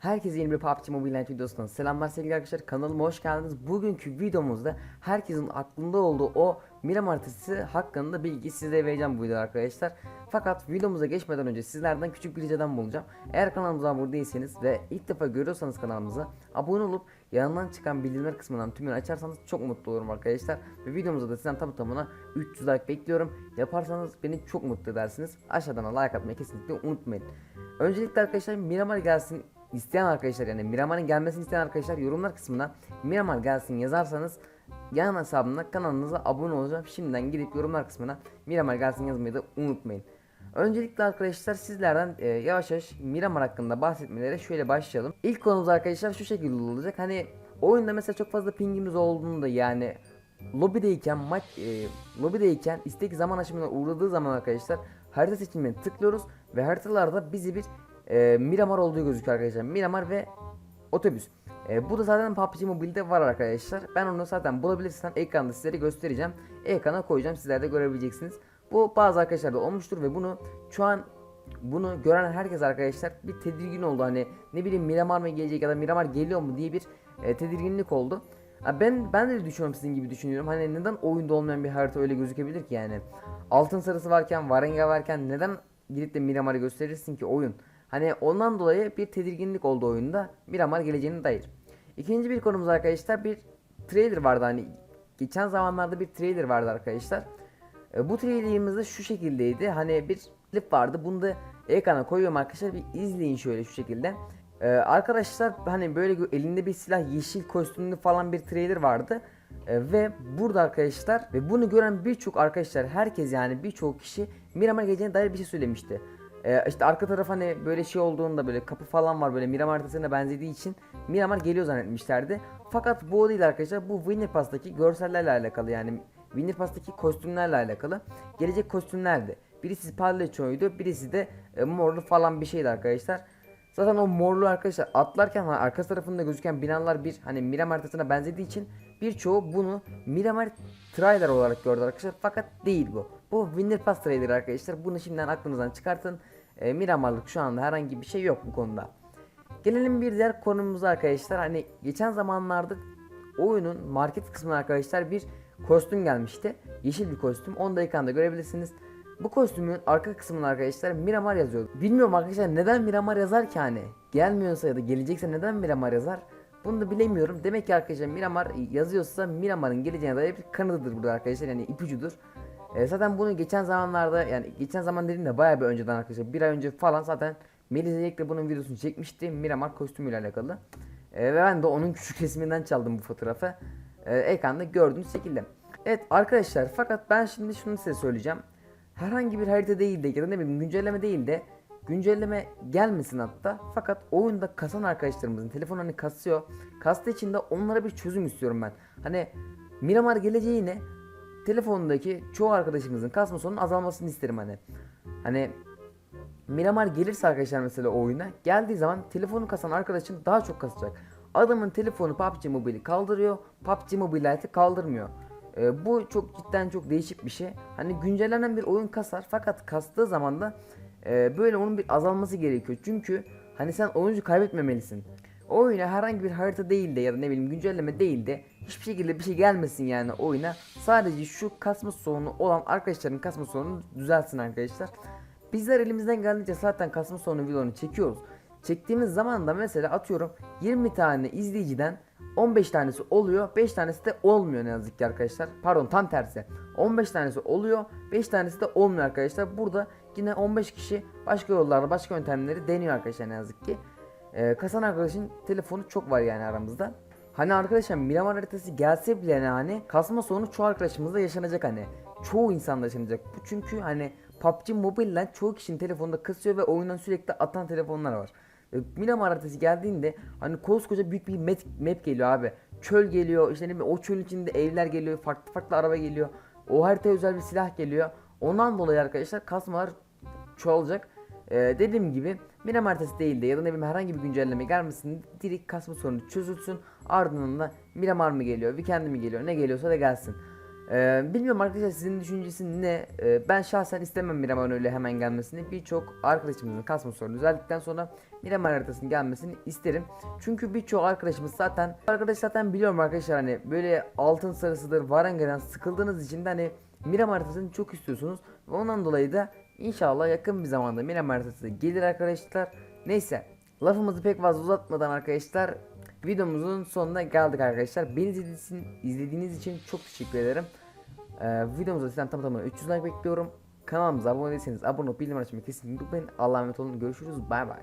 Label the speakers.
Speaker 1: Herkese yeni bir PUBG Mobile Night videosundan selamlar sevgili arkadaşlar kanalıma hoş geldiniz. Bugünkü videomuzda herkesin aklında olduğu o Miram haritası hakkında bilgi size vereceğim bu videoda arkadaşlar. Fakat videomuza geçmeden önce sizlerden küçük bir ricada bulunacağım. Eğer kanalımıza abone değilseniz ve ilk defa görüyorsanız kanalımıza abone olup yanından çıkan bildirimler kısmından tümünü açarsanız çok mutlu olurum arkadaşlar. Ve videomuza da sizden tam tamına 300 like bekliyorum. Yaparsanız beni çok mutlu edersiniz. Aşağıdan like atmayı kesinlikle unutmayın. Öncelikle arkadaşlar Miramar gelsin isteyen arkadaşlar yani Miramar'ın gelmesini isteyen arkadaşlar yorumlar kısmına Miramar gelsin yazarsanız yan hesabımda kanalınıza abone olacağım. Şimdiden gidip yorumlar kısmına Miramar gelsin yazmayı da unutmayın. Öncelikle arkadaşlar sizlerden e, yavaş yavaş Miramar hakkında bahsetmelere şöyle başlayalım. İlk konumuz arkadaşlar şu şekilde olacak. Hani oyunda mesela çok fazla pingimiz olduğunda yani lobideyken maç e, lobideyken istek zaman aşımına uğradığı zaman arkadaşlar harita seçimine tıklıyoruz ve haritalarda bizi bir e, Miramar olduğu gözüküyor arkadaşlar. Miramar ve otobüs. E, bu da zaten PUBG Mobile'de var arkadaşlar. Ben onu zaten bulabilirsem ekranda sizlere göstereceğim. Ekrana koyacağım sizler de görebileceksiniz. Bu bazı arkadaşlarda olmuştur ve bunu şu an bunu gören herkes arkadaşlar bir tedirgin oldu. Hani ne bileyim Miramar mı gelecek ya da Miramar geliyor mu diye bir e, tedirginlik oldu. Ben ben de düşünüyorum sizin gibi düşünüyorum. Hani neden oyunda olmayan bir harita öyle gözükebilir ki yani? Altın sarısı varken, Varenga varken neden gidip de Miramar'ı gösterirsin ki oyun? Hani ondan dolayı bir tedirginlik oldu oyunda. Miramar geleceğine dair. İkinci bir konumuz arkadaşlar bir trailer vardı hani geçen zamanlarda bir trailer vardı arkadaşlar. E, bu trailerimiz de şu şekildeydi. Hani bir klip vardı. Bunu da ekrana koyuyorum arkadaşlar. Bir izleyin şöyle şu şekilde. E, arkadaşlar hani böyle elinde bir silah yeşil kostümlü falan bir trailer vardı. E, ve burada arkadaşlar ve bunu gören birçok arkadaşlar herkes yani birçok kişi Miramar geleceğine dair bir şey söylemişti. Ee, işte arka taraf hani böyle şey olduğunda böyle kapı falan var böyle Miramar haritasına benzediği için Miramar geliyor zannetmişlerdi. Fakat bu o değil arkadaşlar. Bu Winner Pass'taki görsellerle alakalı yani Winner Pass'taki kostümlerle alakalı. Gelecek kostümlerdi. Birisi palyaçoydu, birisi de e, morlu falan bir şeydi arkadaşlar. Zaten o morlu arkadaşlar atlarken hani arka tarafında gözüken binalar bir hani Miramar haritasına benzediği için birçoğu bunu Miramar trailer olarak gördü arkadaşlar. Fakat değil bu. Bu Winner Pass trailer arkadaşlar. Bunu şimdiden aklınızdan çıkartın. E, Miramarlık şu anda herhangi bir şey yok bu konuda. Gelelim bir diğer konumuza arkadaşlar. Hani geçen zamanlarda oyunun market kısmına arkadaşlar bir kostüm gelmişti. Yeşil bir kostüm. Onu da görebilirsiniz. Bu kostümün arka kısmına arkadaşlar Miramar yazıyordu. Bilmiyorum arkadaşlar neden Miramar yazar ki hani? Gelmiyorsa ya da gelecekse neden Miramar yazar? Bunu da bilemiyorum. Demek ki arkadaşlar Miramar yazıyorsa Miramar'ın geleceğine dair bir kanıtıdır burada arkadaşlar. Yani ipucudur. E, zaten bunu geçen zamanlarda yani geçen zaman dediğim de bayağı bir önceden arkadaşlar. Bir ay önce falan zaten Melih Zeynep bunun videosunu çekmişti. Miramar kostümüyle alakalı. E, ve ben de onun küçük resminden çaldım bu fotoğrafı. E, ekranda gördüğünüz şekilde. Evet arkadaşlar fakat ben şimdi şunu size söyleyeceğim. Herhangi bir harita değil de ya da ne bileyim güncelleme değil de güncelleme gelmesin hatta. Fakat oyunda kasan arkadaşlarımızın telefon hani kasıyor. Kastığı için de onlara bir çözüm istiyorum ben. Hani Miramar geleceğine telefondaki çoğu arkadaşımızın kasma sonunun azalmasını isterim hani. Hani Miramar gelirse arkadaşlar mesela oyuna geldiği zaman telefonu kasan arkadaşın daha çok kasacak. Adamın telefonu PUBG Mobile'i kaldırıyor, PUBG Mobile Lite'i kaldırmıyor. Ee, bu çok cidden çok değişik bir şey. Hani güncellenen bir oyun kasar fakat kastığı zaman da e, böyle onun bir azalması gerekiyor. Çünkü hani sen oyuncu kaybetmemelisin. Oyuna herhangi bir harita değil de ya da ne bileyim güncelleme değil de hiçbir şekilde bir şey gelmesin yani oyuna. Sadece şu kasma sorunu olan arkadaşların kasma sorununu düzelsin arkadaşlar. Bizler elimizden geldiğince zaten kasma sorunu videolarını çekiyoruz. Çektiğimiz zaman da mesela atıyorum 20 tane izleyiciden 15 tanesi oluyor 5 tanesi de olmuyor ne yazık ki arkadaşlar. Pardon tam tersi. 15 tanesi oluyor 5 tanesi de olmuyor arkadaşlar. Burada yine 15 kişi başka yollarla başka yöntemleri deniyor arkadaşlar ne yazık ki. Ee, kasan arkadaşın telefonu çok var yani aramızda. Hani arkadaşlar Miramar haritası gelse bile hani kasma sorunu çoğu arkadaşımızda yaşanacak hani. Çoğu insanda yaşanacak. Bu çünkü hani PUBG Mobile'den çoğu kişinin telefonunda kısıyor ve oyundan sürekli atan telefonlar var. E, Miramar haritası geldiğinde hani koskoca büyük bir map, map geliyor abi. Çöl geliyor işte ne bileyim o çölün içinde evler geliyor farklı farklı araba geliyor. O haritaya özel bir silah geliyor. Ondan dolayı arkadaşlar kasmalar çoğalacak. Ee, dediğim gibi Miramar haritası değil de ya da ne bileyim herhangi bir güncelleme gelmesin direkt kasma sorunu çözülsün ardından da Miramar mı geliyor Weekend mi geliyor ne geliyorsa da gelsin. Ee, bilmiyorum arkadaşlar sizin düşüncesi ne? Ee, ben şahsen istemem Miramar öyle hemen gelmesini. Birçok arkadaşımızın kasma sorunu düzeldikten sonra Miramar haritasının gelmesini isterim. Çünkü birçok arkadaşımız zaten arkadaş zaten biliyorum arkadaşlar hani böyle altın sarısıdır Varanger'den sıkıldığınız için de hani Miramar haritasını çok istiyorsunuz. Ve ondan dolayı da inşallah yakın bir zamanda Miramar haritası gelir arkadaşlar. Neyse lafımızı pek fazla uzatmadan arkadaşlar videomuzun sonuna geldik arkadaşlar. Beni izlediğiniz için, çok teşekkür ederim. Ee, videomuza sizden tam tamına 300 like bekliyorum. Kanalımıza abone değilseniz abone olup bildirim açmayı kesinlikle unutmayın. Allah'a emanet olun. Görüşürüz. Bay bay.